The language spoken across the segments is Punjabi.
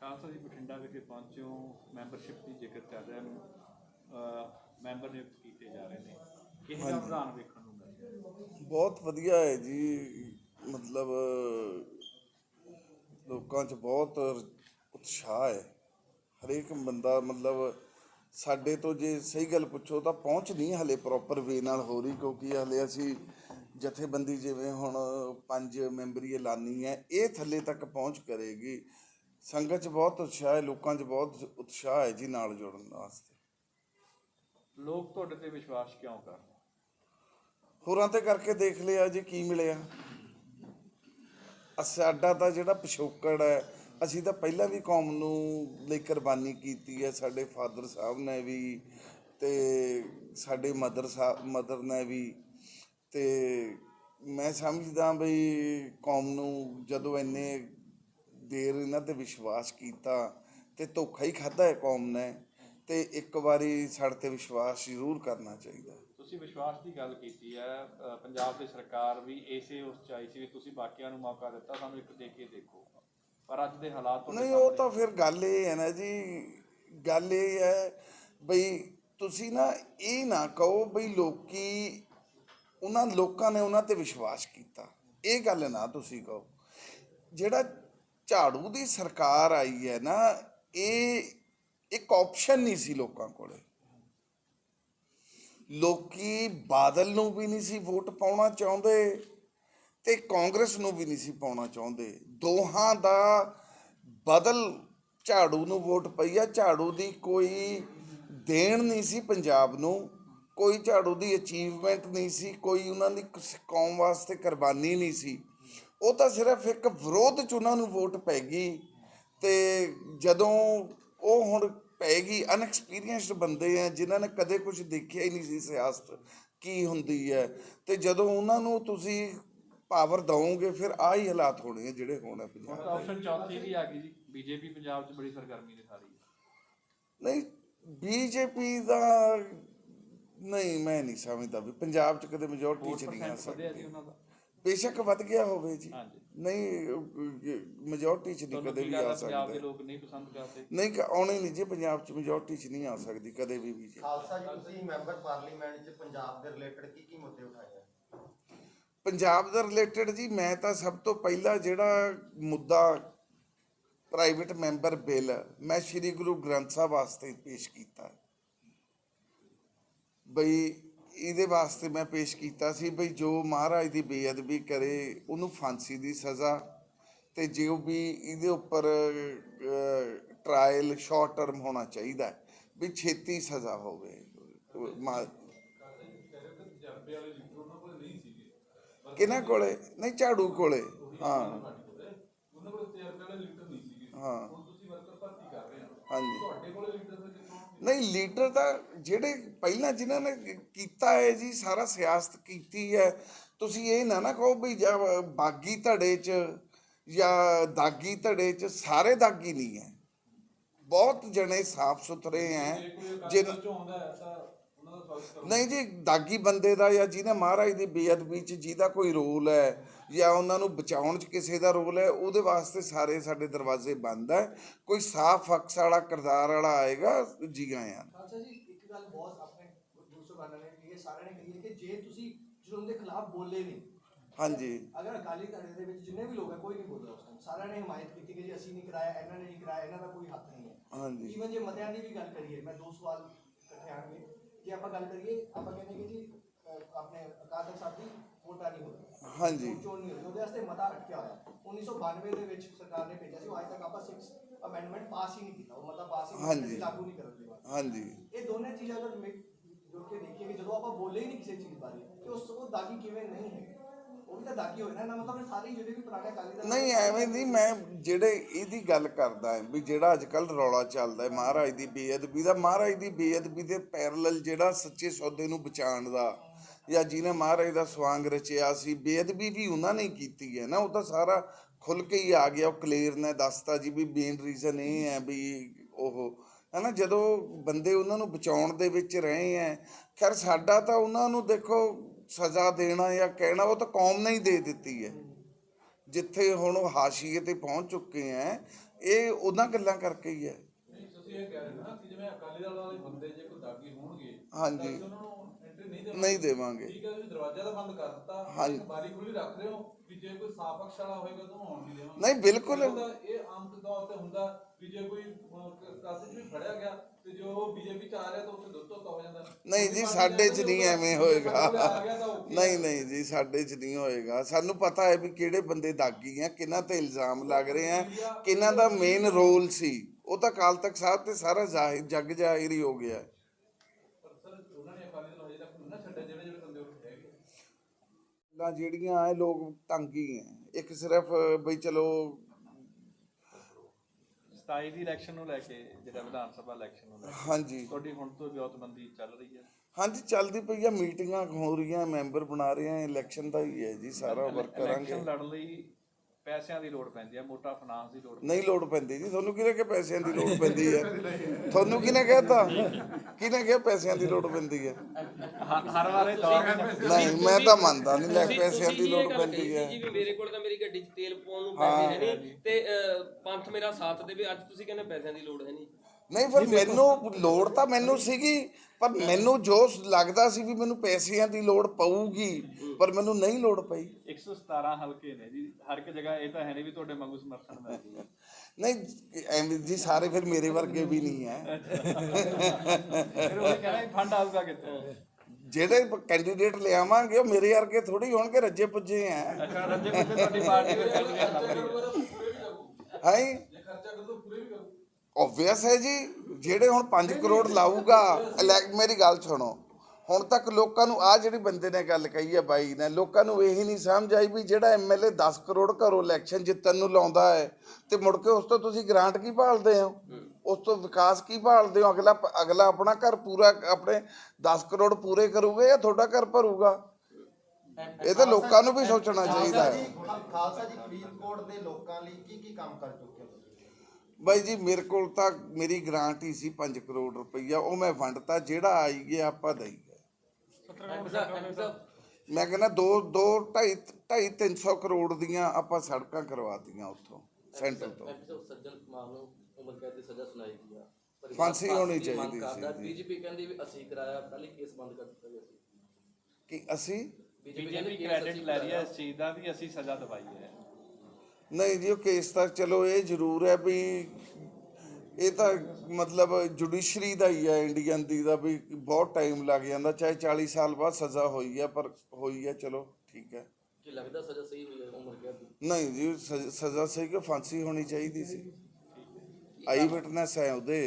ਖਾਲਸਾ ਜੀ ਬਠਿੰਡਾ ਵਿਖੇ ਪਹੁੰਚੇ ਹੋ ਮੈਂਬਰਸ਼ਿਪ ਦੀ ਜ਼ਿਕਰ ਚੱਲ ਰਿਹਾ ਮੈਂਬਰ ਨਿਯੁਕਤ ਕੀਤੇ ਜਾ ਰਹੇ ਨੇ। ਕਿਹੋ ਜਿਹਾ ਵੇਖਣ ਨੂੰ ਮਿਲ ਰਿਹਾ? ਬਹੁਤ ਵਧੀਆ ਹੈ ਜੀ। ਮਤਲਬ ਲੋਕਾਂ 'ਚ ਬਹੁਤ ਉਤਸ਼ਾਹ ਹੈ। ਹਰੇਕ ਬੰਦਾ ਮਤਲਬ ਸਾਡੇ ਤੋਂ ਜੇ ਸਹੀ ਗੱਲ ਪੁੱਛੋ ਤਾਂ ਪਹੁੰਚ ਨਹੀਂ ਹਲੇ ਪ੍ਰੋਪਰ ਵੇ ਨਾਲ ਹੋ ਰਹੀ ਕਿਉਂਕਿ ਹਲੇ ਅਸੀਂ ਜਥੇਬੰਦੀ ਜਿਵੇਂ ਹੁਣ ਪੰਜ ਮੈਂਬਰੀ ਐਲਾਨੀ ਹੈ ਇਹ ਥੱਲੇ ਤੱਕ ਪਹੁੰਚ ਕਰੇਗੀ। ਸੰਗਤ 'ਚ ਬਹੁਤ ਉਤਸ਼ਾਹ ਹੈ ਲੋਕਾਂ 'ਚ ਬਹੁਤ ਉਤਸ਼ਾਹ ਹੈ ਜੀ ਨਾਲ ਜੁੜਨ ਵਾਸਤੇ। ਲੋਕ ਤੁਹਾਡੇ ਤੇ ਵਿਸ਼ਵਾਸ ਕਿਉਂ ਕਰਨ ਹੋਰਾਂ ਤੇ ਕਰਕੇ ਦੇਖ ਲਿਆ ਜੀ ਕੀ ਮਿਲਿਆ। ਅ ਸਾਡਾ ਤਾਂ ਜਿਹੜਾ ਪਿਛੋਕੜ ਹੈ ਅਸੀਂ ਤਾਂ ਪਹਿਲਾਂ ਵੀ ਕੌਮ ਨੂੰ ਲਈ ਕੁਰਬਾਨੀ ਕੀਤੀ ਹੈ ਸਾਡੇ ਫਾਦਰ ਸਾਹਿਬ ਨੇ ਵੀ ਤੇ ਸਾਡੇ ਮਦਰ ਸਾਹਿਬ ਮਦਰ ਨੇ ਵੀ ਤੇ ਮੈਂ ਸਮਝਦਾ ਬਈ ਕੌਮ ਨੂੰ ਜਦੋਂ ਇੰਨੇ ਦੇਰ ਇਹਨਾਂ ਤੇ ਵਿਸ਼ਵਾਸ ਕੀਤਾ ਤੇ ਧੋਖਾ ਹੀ ਖਾਦਾ ਹੈ ਕੌਮ ਨੇ ਤੇ ਇੱਕ ਵਾਰੀ ਸਾਡੇ ਤੇ ਵਿਸ਼ਵਾਸ ਜ਼ਰੂਰ ਕਰਨਾ ਚਾਹੀਦਾ। ਤੁਸੀਂ ਵਿਸ਼ਵਾਸ ਦੀ ਗੱਲ ਕੀਤੀ ਹੈ ਪੰਜਾਬ ਦੀ ਸਰਕਾਰ ਵੀ ਇਸੇ ਉਸ ਚ ਆਈ ਸੀ ਵੀ ਤੁਸੀਂ ਬਾਕੀਆਂ ਨੂੰ ਮੌਕਾ ਦਿੱਤਾ ਸਾਨੂੰ ਇੱਕ ਦੇ ਕੇ ਦੇਖੋ। ਪਰ ਅੱਜ ਦੇ ਹਾਲਾਤ ਨਹੀਂ ਉਹ ਤਾਂ ਫਿਰ ਗੱਲ ਇਹ ਹੈ ਨਾ ਜੀ ਗੱਲ ਇਹ ਹੈ ਬਈ ਤੁਸੀਂ ਨਾ ਇਹ ਨਾ ਕਹੋ ਬਈ ਲੋਕੀ ਉਹਨਾਂ ਲੋਕਾਂ ਨੇ ਉਹਨਾਂ ਤੇ ਵਿਸ਼ਵਾਸ ਕੀਤਾ। ਇਹ ਗੱਲ ਨਾ ਤੁਸੀਂ ਕਹੋ। ਜਿਹੜਾ ਝਾੜੂ ਦੀ ਸਰਕਾਰ ਆਈ ਹੈ ਨਾ, ਇਹ ਇੱਕ ਆਪਸ਼ਨ ਨਹੀਂ ਸੀ ਲੋਕਾਂ ਕੋਲੇ। ਲੋਕੀ ਬਾਦਲ ਨੂੰ ਵੀ ਨਹੀਂ ਸੀ ਵੋਟ ਪਾਉਣਾ ਚਾਹੁੰਦੇ ਤੇ ਕਾਂਗਰਸ ਨੂੰ ਵੀ ਨਹੀਂ ਸੀ ਪਾਉਣਾ ਚਾਹੁੰਦੇ। ਦੋਹਾਂ ਦਾ ਬਦਲ ਝਾੜੂ ਨੂੰ ਵੋਟ ਪਈ ਆ। ਝਾੜੂ ਦੀ ਕੋਈ ਦੇਣ ਨਹੀਂ ਸੀ ਪੰਜਾਬ ਨੂੰ, ਕੋਈ ਝਾੜੂ ਦੀ ਅਚੀਵਮੈਂਟ ਨਹੀਂ ਸੀ, ਕੋਈ ਉਹਨਾਂ ਦੀ ਕੌਮ ਵਾਸਤੇ ਕੁਰਬਾਨੀ ਨਹੀਂ ਸੀ। ਉਹ ਤਾਂ ਸਿਰਫ ਇੱਕ ਵਿਰੋਧ ਚ ਉਹਨਾਂ ਨੂੰ ਵੋਟ ਪੈ ਗਈ ਤੇ ਜਦੋਂ ਉਹ ਹੁਣ ਪੈ ਗਈ ਅਨਐਕਸਪੀਰੀਅੰਸਡ ਬੰਦੇ ਆ ਜਿਨ੍ਹਾਂ ਨੇ ਕਦੇ ਕੁਝ ਦੇਖਿਆ ਹੀ ਨਹੀਂ ਸੀ ਸਿਆਸਤ ਕੀ ਹੁੰਦੀ ਹੈ। ਤੇ ਜਦੋਂ ਉਹਨਾਂ ਨੂੰ ਤੁਸੀਂ ਪਾਵਰ ਦਵੋਗੇ ਫਿਰ ਆਹ ਹੀ ਹਾਲਾਤ ਹੋਣੇ ਆ ਜਿਹੜੇ ਹੋਣੇ ਪੰਜਾਬ ਤਾਂ ਆਪਸ਼ਨ ਚੌਥੀ ਵੀ ਆ ਗਈ ਜੀ। ਬੀਜੇਪੀ ਪੰਜਾਬ 'ਚ ਬੜੀ ਸਰਗਰਮੀ ਦਿਖਾ ਰਹੀ ਹੈ ਨਹੀਂ ਬੀਜੇਪੀ ਦਾ ਨਹੀਂ ਮੈਂ ਨਹੀਂ ਸਮਝਦਾ ਵੀ ਪੰਜਾਬ ਚ ਕਦੇ ਮੈਜੋਰਟੀ ਚ ਨਹੀਂ ਆ ਸਕਦੀ। ਉਹਨਾਂ ਦਾ। ਬੇਸ਼ੱਕ ਵੱਧ ਗਿਆ ਹੋਵੇ ਜੀ। ਹਾਂਜੀ। ਨਹੀਂ ਮੈਜੋਰਟੀ ਚ ਨਹੀਂ ਤੁਹਾਨੂੰ ਕਦੇ ਕੀ ਵੀ ਲੱਗਦਾ ਆ ਪੰਜਾਬ ਦੇ ਸਕਦਾ। ਲੋਕ ਨਹੀਂ ਪਸੰਦ ਕਰਦੇ? ਨਹੀਂ ਕ- ਆਉਣੀ ਨਹੀਂ ਜੀ ਪੰਜਾਬ ਚ ਮੈਜੋਰਟੀ ਚ ਨਹੀਂ ਆ ਸਕਦੀ ਕਦੇ ਵੀ ਵੀ ਜੀ। ਖਾਲਸਾ ਜੀ ਤੁਸੀਂ ਮੈਂਬਰ ਪਾਰਲੀਮੈਂਟ 'ਚ ਪੰਜਾਬ ਦੇ ਰਿਲੇਟਡ ਕੀ ਕੀ ਮੁੱਦੇ ਉਠਾਏ ਆ? ਪੰਜਾਬ ਦੇ ਰਿਲੇਟਡ ਜੀ ਮੈਂ ਤਾਂ ਸਭ ਤੋਂ ਪਹਿਲਾਂ ਜਿਹੜਾ ਮੁੱਦਾ ਪ੍ਰਾਈਵੇਟ ਮੈਂਬਰ ਬਿੱਲ ਮੈਂ ਸ੍ਰੀ ਗੁਰੂ ਗ੍ਰੰਥ ਸਾਹਿਬ ਵਾਸਤੇ ਪੇਸ਼ ਕੀਤਾ। ਬਈ ਇਹਦੇ ਵਾਸਤੇ ਮੈਂ ਪੇਸ਼ ਕੀਤਾ ਸੀ ਬਈ ਜੋ ਮਹਾਰਾਜ ਦੀ ਬੇਅਦਬੀ ਕਰੇ ਉਹਨੂੰ ਫਾਂਸੀ ਦੀ ਸਜ਼ਾ ਤੇ ਜੋ ਵੀ ਇਹਦੇ ਉੱਪਰ ਟ੍ਰਾਇਲ ਸ਼ਾਰਟ ਟਰਮ ਹੋਣਾ ਚਾਹੀਦਾ ਵੀ ਛੇਤੀ ਸਜ਼ਾ ਹੋਵੇ। ਕਿਹਨਾਂ ਕੋਲੇ? ਨਹੀਂ ਝਾੜੂ ਕੋਲੇ ਹਾਂ। ਹਾਂ। ਹਾਂਜੀ। ਨਹੀਂ ਲੀਡਰ ਤਾਂ ਜਿਹੜੇ ਪਹਿਲਾਂ ਜਿਨ੍ਹਾਂ ਨੇ ਕੀਤਾ ਹੈ ਜੀ ਸਾਰਾ ਸਿਆਸਤ ਕੀਤੀ ਹੈ। ਤੁਸੀਂ ਇਹ ਨਾ ਨਾ ਕਹੋ ਵੀ ਜਾਂ ਬਾਗੀ ਧੜੇ 'ਚ ਜਾਂ ਦਾਗੀ ਧੜੇ 'ਚ ਸਾਰੇ ਦਾਗੀ ਨਹੀਂ ਹੈ। ਬਹੁਤ ਜਣੇ ਸਾਫ਼ ਸੁਥਰੇ ਹੈ। ਜਿਨ ਨਹੀਂ ਜੀ ਦਾਗੀ ਬੰਦੇ ਦਾ ਜਾਂ ਜਿਹਨੇ ਮਹਾਰਾਜ ਦੀ ਬੇਅਦਬੀ ਚ ਜਿਹਦਾ ਕੋਈ ਰੋਲ ਹੈ ਜਾਂ ਉਹਨਾਂ ਨੂੰ ਬਚਾਉਣ ਚ ਕਿਸੇ ਦਾ ਰੋਲ ਹੈ ਉਹਦੇ ਵਾਸਤੇ ਸਾਰੇ ਸਾਡੇ ਦਰਵਾਜ਼ੇ ਬੰਦ ਹੈ। ਕੋਈ ਸਾਫ਼ ਅਕਸ ਵਾਲਾ ਕਿਰਦਾਰ ਵਾਲਾ ਆਏਗਾ ਜੀ ਆਇਆਂ ਅੱਛਾ ਜੀ ਇੱਕ ਗੱਲ ਬਹੁਤ ਆਪਣੇ ਦੂਸਰੇ ਬਾਨਾਂ ਨੇ ਕਹੀ ਹੈ ਸਾਰਿਆਂ ਨੇ ਕਹੀ ਕਿ ਜੇ ਤੁਸੀਂ ਜ਼ੁਲਮ ਦੇ ਖਿਲਾਫ ਬੋਲੇ ਨਹੀਂ ਹਾਂਜੀ। ਅਗਰ ਅਕਾਲੀ ਧੜੇ ਦੇ ਵਿੱਚ ਜਿੰਨੇ ਵੀ ਲੋਕ ਹੈ ਕੋਈ ਨਹੀਂ ਬੋਲਿਆ ਉਸ ਟਾਈਮ ਸਾਰਿਆਂ ਨੇ ਹਮਾਇਤ ਕੀਤੀ ਕਿ ਜੀ ਅਸੀਂ ਨਹੀਂ ਕਰਾਇਆ ਇਹਨਾਂ ਨੇ ਨਹੀਂ ਕਰਾਇਆ ਇਹਨਾਂ ਦਾ ਕੋਈ ਹੱਥ ਨਹੀਂ ਹੈ। ਹਾਂਜੀ। ਈਵਨ ਜੇ ਮਤਿਆਂ ਦੀ ਵੀ ਗੱਲ ਕਰੀਏ ਮੈਂ ਦੋ ਸਵਾਲ ਇਕੱਠੇ ਆਣਗੇ ਜੇ ਆਪਾਂ ਗੱਲ ਕਰੀਏ ਆਪਾਂ ਕਹਿੰਦੇ ਕਿ ਜੀ ਆਪਣੇ ਤਖਤ ਸਾਹਿਬ ਦੀ ਵੋਟਾਂ ਨਹੀਂ ਹੋ ਰਹੀ ਹਾਂਜੀ ਚੋਣ ਨਹੀਂ ਹੋ ਰਹੀ ਉਹਦੇ ਵਾਸਤੇ ਮਤਾ ਅਟਕਿਆ ਹੋਇਆ। 1992 ਦੇ ਵਿੱਚ ਸਰਕਾਰ ਨੇ ਭੇਜਿਆ ਸੀ। ਉਹ ਅੱਜ ਤੱਕ ਆਪਾਂ 6 ਅਮੈਂਡਮੈਂਟ ਪਾਸ ਹੀ ਨਹੀਂ ਕੀਤਾ। ਉਹ ਮਤਾ ਪਾਸ ਹੀ ਨਹੀਂ ਕੀਤਾ। ਹਾਂਜੀ। ਸੀ ਲਾਗੂ ਨਹੀਂ ਕਰਨ ਦੇ ਬਾਅਦ। ਹਾਂਜੀ। ਇਹ ਦੋਨੇ ਚੀਜ਼ਾਂ ਅਗਰ ਮਿਕ- ਜੁੜ ਕੇ ਦੇਖੀਏ ਕਿ ਜਦੋਂ ਆਪਾਂ ਬੋਲੇ ਹੀ ਨਹੀਂ ਕਿਸੇ ਚੀਜ਼ ਬਾਰੇ ਤੇ ਉਸ ਉਹ ਦਾਗੀ ਕਿਵੇਂ ਨਹੀਂ ਹੈ ਉਹ ਵੀ ਤਾਂ ਦਾਗੀ ਹੋਏ ਨਾ। ਨਾ ਮਤਲਬ ਫਿਰ ਸਾਰੇ ਜਿਹੜੇ ਵੀ ਪੁਰਾਣੇ ਅਕਾਲੀ ਦਲ ਨਹੀਂ ਐਵੇਂ ਨਹੀਂ। ਮੈਂ ਜਿਹੜੇ ਇਹਦੀ ਗੱਲ ਕਰਦਾ ਵੀ ਜਿਹੜਾ ਅੱਜ ਕੱਲ ਰੌਲਾ ਚੱਲਦਾ ਹੈ ਮਹਾਰਾਜ ਦੀ ਬੇਅਦਬੀ ਦਾ। ਮਹਾਰਾਜ ਦੀ ਬੇਅਦਬੀ ਦੇ ਪੈਰਲਲ ਜਿਹੜਾ ਸੱਚੇ ਸੌਦੇ ਨੂੰ ਬਚਾਉਣ ਦਾ ਜਾਂ ਜਿਹਨੇ ਮਹਾਰਾਜ ਦਾ ਸਵਾਂਗ ਰਚਿਆ ਸੀ ਬੇਅਦਬੀ ਵੀ ਉਹਨਾਂ ਨੇ ਕੀਤੀ ਹੈ ਨਾ ਉਹ ਤਾਂ ਸਾਰਾ ਖੁੱਲ ਕੇ ਹੀ ਆ ਗਿਆ ਉਹ ਕਲੀਅਰ ਨੇ ਦੱਸਤਾ ਜੀ ਵੀ ਮੇਨ ਰੀਜ਼ਨ ਇਹ ਹੈ ਵੀ ਉਹ ਹਨਾ ਜਦੋਂ ਬੰਦੇ ਉਹਨਾਂ ਨੂੰ ਬਚਾਉਣ ਦੇ ਵਿੱਚ ਰਹੇ ਹੈ ਖੈਰ ਸਾਡਾ ਤਾਂ ਉਹਨਾਂ ਨੂੰ ਦੇਖੋ ਸਜ਼ਾ ਦੇਣਾ ਜਾਂ ਕਹਿਣਾ ਉਹ ਤਾਂ ਕੌਮ ਨੇ ਹੀ ਦੇ ਦਿੱਤੀ ਹੈ ਜਿੱਥੇ ਹੁਣ ਉਹ ਹਾਸ਼ੀਏ ਤੇ ਪਹੁੰਚ ਚੁੱਕੇ ਹੈ ਇਹ ਉਹਨਾਂ ਗੱਲਾਂ ਕਰਕੇ ਹੀ ਹੈ ਤੁਸੀਂ ਇਹ ਕਹਿ ਰਹੇ ਹੋ ਨਾ ਕਿ ਜਿਵੇਂ ਅਕਾਲੀ ਦਲ ਵਾਲੇ ਬੰਦੇ ਜੇ ਕੋਈ ਦਾਗੀ ਹੋਣਗੇ ਹਾਂਜੀ। ਉਹਨਾਂ ਨੂੰ ਨਹੀਂ ਦੇਵਾਂਗੇ। ਨਹੀਂ ਦੇਵਾਂਗੇ। ਠੀਕ ਹੈ ਤੁਸੀਂ ਦਰਵਾਜ਼ਾ ਤਾਂ ਬੰਦ ਕਰ ਦਿੱਤਾ ਹਾਂਜੀ। ਇੱਕ ਬਾਰੀ ਖੁੱਲੀ ਰੱਖ ਰਹੇ ਹੋ ਕਿ ਜੇ ਕੋਈ ਸਾਪਕਸ਼ ਵਾਲਾ ਹੋਏਗਾ ਤਾਂ ਉਹਨੂੰ ਆਉਣ ਨਹੀਂ ਦੇਵਾਂਗੇ। ਨਹੀਂ, ਬਿਲਕੁਲ। ਇਹ ਤਾਂ ਇਹ ਆਮ ਤੌਰ ਤੇ ਹੁੰਦਾ ਕਿ ਜੇ ਕੋਈ ਕਾਸੇ ਵੀ ਫੜਿਆ ਗਿਆ ਤੇ ਜੋ ਉਹ ਬੀਜੇਪੀ ਚ ਆ ਰਿਹਾ ਤਾਂ ਉੱਥੇ ਦੁੱਤੋ ਹੋ ਜਾਂਦਾ। ਨਹੀਂ ਜੀ ਸਾਡੇ 'ਚ ਨਹੀਂ ਐਵੇਂ ਹੋਏਗਾ। ਨਹੀਂ ਨਹੀਂ ਜੀ ਸਾਡੇ 'ਚ ਨਹੀਂ ਹੋਏਗਾ। ਸਾਨੂੰ ਪਤਾ ਹੈ ਵੀ ਕਿਹੜੇ ਬੰਦੇ ਦਾਗੀ ਆ ਕਿਹਨਾਂ ਤੇ ਇਲਜ਼ਾਮ ਲੱਗ ਰਹੇ ਆ ਕਿਹਨਾਂ ਦਾ ਮੇਨ ਰੋਲ ਸੀ। ਉਹ ਤਾਂ ਕਾਲ ਤੱਕ ਸਾਹਿਬ ਤੇ ਸਾਰਾ ਜ਼ਾਹਿਰ ਜੱਗ ਜ਼ਾਹਿਰ ਹੀ ਹੋ ਗਿਆ। ਹੈ। ਪਰ ਸਰ ਉਹਨਾਂ ਨੇ ਅਕਾਲੀ ਦਲ ਹਜੇ ਤੱਕ ਨਹੀਂ ਨਾ ਛੱਡਿਆ ਜਿਹੜੇ ਜਿਹੜੇ ਬੰਦੇ ਉੱਥੇ ਹੈਗੇ ਗੱਲਾਂ ਜਿਹੜੀਆਂ ਇਹ ਲੋਕ ਤੰਗ ਹੀ ਹੈ ਇੱਕ ਸਿਰਫ ਬਈ ਚਲੋ 27 ਦੀ ਇਲੈਕਸ਼ਨ ਨੂੰ ਲੈ ਕੇ ਜਿਹੜਾ ਵਿਧਾਨ ਸਭਾ ਇਲੈਕਸ਼ਨ ਨੂੰ ਲੈ ਕੇ ਹਾਂਜੀ। ਤੁਹਾਡੀ ਹੁਣ ਤੋਂ ਵਿਉਂਤਬੰਦੀ ਚੱਲ ਰਹੀ ਹੈ ਹਾਂਜੀ ਚੱਲਦੀ ਪਈ ਆ ਮੀਟਿੰਗਾਂ ਹੋ ਰਹੀਆਂ ਮੈਂਬਰ ਬਣਾ ਰਹੇ ਆ ਇਲੈਕਸ਼ਨ ਦਾ ਹੀ ਹੈ ਜੀ ਸਾਰਾ ਵਰਕ ਕਰਾਂਗੇ। ਇਲੈਕਸ਼ਨ ਲੜਨ ਲਈ ਪੈਸਿਆਂ ਦੀ ਲੋੜ ਪੈਂਦੀ ਹੈ ਮੋਟਾ ਫਾਈਨਾਂਸ ਦੀ ਲੋੜ ਨਹੀਂ ਲੋੜ ਪੈਂਦੀ ਜੀ ਤੁਹਾਨੂੰ ਕਿਹਨੇ ਕਿ ਪੈਸਿਆਂ ਦੀ ਲੋੜ ਪੈਂਦੀ ਹੈ ਤੁਹਾਨੂੰ ਕਿਹਨੇ ਕਹਿਤਾ? ਕਿਹਨੇ ਕਿਹਾ ਪੈਸਿਆਂ ਦੀ ਲੋੜ ਪੈਂਦੀ ਹੈ ਹਰ- ਹਰ ਵਾਰੇ ਨਹੀਂ ਮੈਂ ਤਾਂ ਮੰਨਦਾ ਨਹੀਂ ਲੈ ਪੈਸਿਆਂ ਦੀ ਲੋੜ ਪੈਂਦੀ ਹੈ ਜੀ ਵੀ ਮੇਰੇ ਕੋਲ ਤਾਂ ਮੇਰੀ ਗੱਡੀ 'ਚ ਤੇਲ ਪਾਉਣ ਨੂੰ ਹਾਂ। ਪੈਸੇ ਹੈ ਨਹੀਂ ਤੇ ਪੰਥ ਮੇਰਾ ਸਾਥ ਦੇਵੇ ਅੱਜ ਤੁਸੀਂ ਕਹਿੰਦੇ ਪੈਸਿਆਂ ਦੀ ਲੋੜ ਹੈ ਨਹੀਂ। ਨਹੀਂ ਪਰ ਮੈਨੂੰ ਲੋੜ ਤਾਂ ਮੈਨੂੰ ਸੀਗੀ ਪਰ ਮੈਨੂੰ ਜੋ ਲੱਗਦਾ ਸੀ ਵੀ ਮੈਨੂੰ ਪੈਸਿਆਂ ਦੀ ਲੋੜ ਪਊਗੀ ਪਰ ਮੈਨੂੰ ਨਹੀਂ ਲੋੜ ਪਈ। 117 ਹਲਕੇ ਨੇ ਜੀ ਹਰ ਇੱਕ ਜਗ੍ਹਾ ਇਹ ਤਾਂ ਹੈ ਨਹੀਂ ਵੀ ਤੁਹਾਡੇ ਵਾਂਗੂ ਸਮਰਥਨ ਮਿਲ ਜੀ ਨਹੀਂ ਐਵੇਂ ਜੀ ਸਾਰੇ ਫਿਰ ਮੇਰੇ ਵਰਗੇ ਵੀ ਨਹੀਂ ਹੈ। ਫਿਰ ਉਹ ਕਹਿੰਦਾ ਫੰਡ ਆਊਗਾ ਕਿੱਥੋਂ? ਜਿਹੜੇ ਕੈਂਡੀਡੇਟ ਲਿਆਵਾਂਗੇ ਉਹ ਮੇਰੇ ਵਰਗੇ ਥੋੜੀ ਹੋਣਗੇ ਰੱਜੇ ਪੁੱਜੇ ਆ ਅੱਛਾ ਰੱਜੇ ਕੁੱਤੇ ਤੁਹਾਡੀ ਪਾਰਟੀ ਵਿੱਚ ਕੈਂਡੀਡੇਟ ਹੈ ਹੈ ਜੇ? ਖਰਚਾ ਕਰ ਦੋ ਪੂਰੇ ਵੀ ਕਰੋ ਆਬਵੀਅਸ ਹੈ ਜੀ ਜਿਹੜੇ ਹੁਣ 5 ਕਰੋੜ ਲਾਊਗਾ ਇਲੈਕ- ਮੇਰੀ ਗੱਲ ਸੁਣੋ। ਹੁਣ ਤੱਕ ਲੋਕਾਂ ਨੂੰ ਆ ਜਿਹੜੀ ਬੰਦੇ ਨੇ ਗੱਲ ਕਹੀ ਹੈ ਬਾਈ ਨੇ ਲੋਕਾਂ ਨੂੰ ਇਹੀ ਨਹੀਂ ਸਮਝ ਆਈ ਵੀ ਜਿਹੜਾ ਐਮਐਲਏ 10 ਕਰੋੜ ਘਰੋਂ ਇਲੈਕਸ਼ਨ ਜਿੱਤਣ ਨੂੰ ਲਾਉਂਦਾ ਹੈ ਤੇ ਮੁੜ ਕੇ ਉਸ ਤੋਂ ਤੁਸੀਂ ਗ੍ਰਾਂਟ ਕੀ ਭਾਲਦੇ ਹੋ? ਉਸ ਤੋਂ ਵਿਕਾਸ ਕੀ ਭਾਲਦੇ ਹੋ? ਅਗਲਾ ਅਗਲਾ ਆਪਣਾ ਘਰ ਪੂਰਾ ਆਪਣੇ 10 ਕਰੋੜ ਪੂਰੇ ਕਰੂਗਾ ਜਾਂ ਤੁਹਾਡਾ ਘਰ ਭਰੂਗਾ? ਇਹ ਤਾਂ ਲੋਕਾਂ ਨੂੰ ਵੀ ਸੋਚਣਾ ਚਾਹੀਦਾ ਹੈ। ਖਾਲਸਾ ਜੀ ਫਰੀਦਕੋਟ ਦੇ ਲੋਕਾਂ ਲਈ ਕੀ ਕੀ ਕੰਮ ਕਰ ਚੁੱਕੇ ਹੋ ਬਾਈ ਜੀ ਮੇਰੇ ਕੋਲ ਤਾਂ ਮੇਰੀ ਗ੍ਰਾਂਟ ਹੀ ਸੀ 5 ਕਰੋੜ ਰੁਪਈਆ ਉਹ ਮੈਂ ਵੰਡਤਾ ਜਿਹੜਾ ਆਈ ਗਿਆ ਆਪਾਂ ਦਈ ਗਏ ਐਮਪੀ ਸਾਹਿਬ ਐਮਪੀ ਸਾਹਿਬ ਮੈਂ ਕਹਿੰਦਾ 2 2 2.5 2.5 300 ਕਰੋੜ ਦੀਆਂ ਆਪਾਂ ਸੜਕਾਂ ਕਰਵਾਤੀਆਂ ਉੱਥੋਂ ਸੈਂਟਰ ਤੋਂ। ਐਮਪੀ ਸਾਹਿਬ ਸੱਜਣ ਕੁਮਾਰ ਨੂੰ ਉਮਰ ਕੈਦ ਦੀ ਸਜ਼ਾ ਸੁਣਾਈ ਗਈ ਆ। ਪਰਿਵਾਰ ਫਾਂਸੀ ਹੋਣੀ ਚਾਹੀਦੀ ਸੀ। ਬੀਜੇਪੀ ਕਹਿੰਦੀ ਵੀ ਅਸੀਂ ਕਰਾਇਆ ਪਹਿਲੇ ਕੇਸ ਬੰਦ ਕਰ ਦਿੱਤਾ ਗਿਆ ਸੀ। ਕਿ ਅਸੀਂ? ਬੀਜੇਪੀ ਕ੍ਰੈਡਿਟ ਲੈ ਰਹੀ ਹੈ ਇਸ ਚੀਜ਼ ਦਾ ਵੀ ਅਸੀਂ ਸਜ਼ਾ ਦਵਾਈ ਹੈ। ਨਹੀਂ ਜੀ ਉਹ ਕੇਸ ਤਾਂ ਚਲੋ ਇਹ ਜ਼ਰੂਰ ਹੈ ਵੀ ਇਹ ਤਾਂ ਮਤਲਬ ਜੁਡੀਸ਼ਰੀ ਦਾ ਹੀ ਹੈ ਇੰਡੀਅਨ ਦੀ ਦਾ ਵੀ ਬਹੁਤ ਟਾਈਮ ਲੱਗ ਜਾਂਦਾ ਚਾਹੇ 40 ਸਾਲ ਬਾਅਦ ਸਜ਼ਾ ਹੋਈ ਹੈ ਪਰ ਹੋਈ ਹੈ ਚਲੋ ਠੀਕ ਹੈ ਕਿ ਲੱਗਦਾ ਸਜ਼ਾ ਸਹੀ ਹੋਈ ਹੈ ਉਮਰ ਕੈਦ ਦੀ? ਨਹੀਂ ਜੀ ਸਜ਼- ਸਜ਼ਾ ਸਹੀ ਕਿ ਫਾਂਸੀ ਹੋਣੀ ਚਾਹੀਦੀ ਸੀ? ਆਈ ਵਿਟਨੈਸ ਹੈ ਉਹਦੇ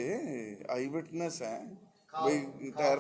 ਆਈ ਵਿਟਨੈਸ ਹੈ। ਬਈ ਟਾਇਰ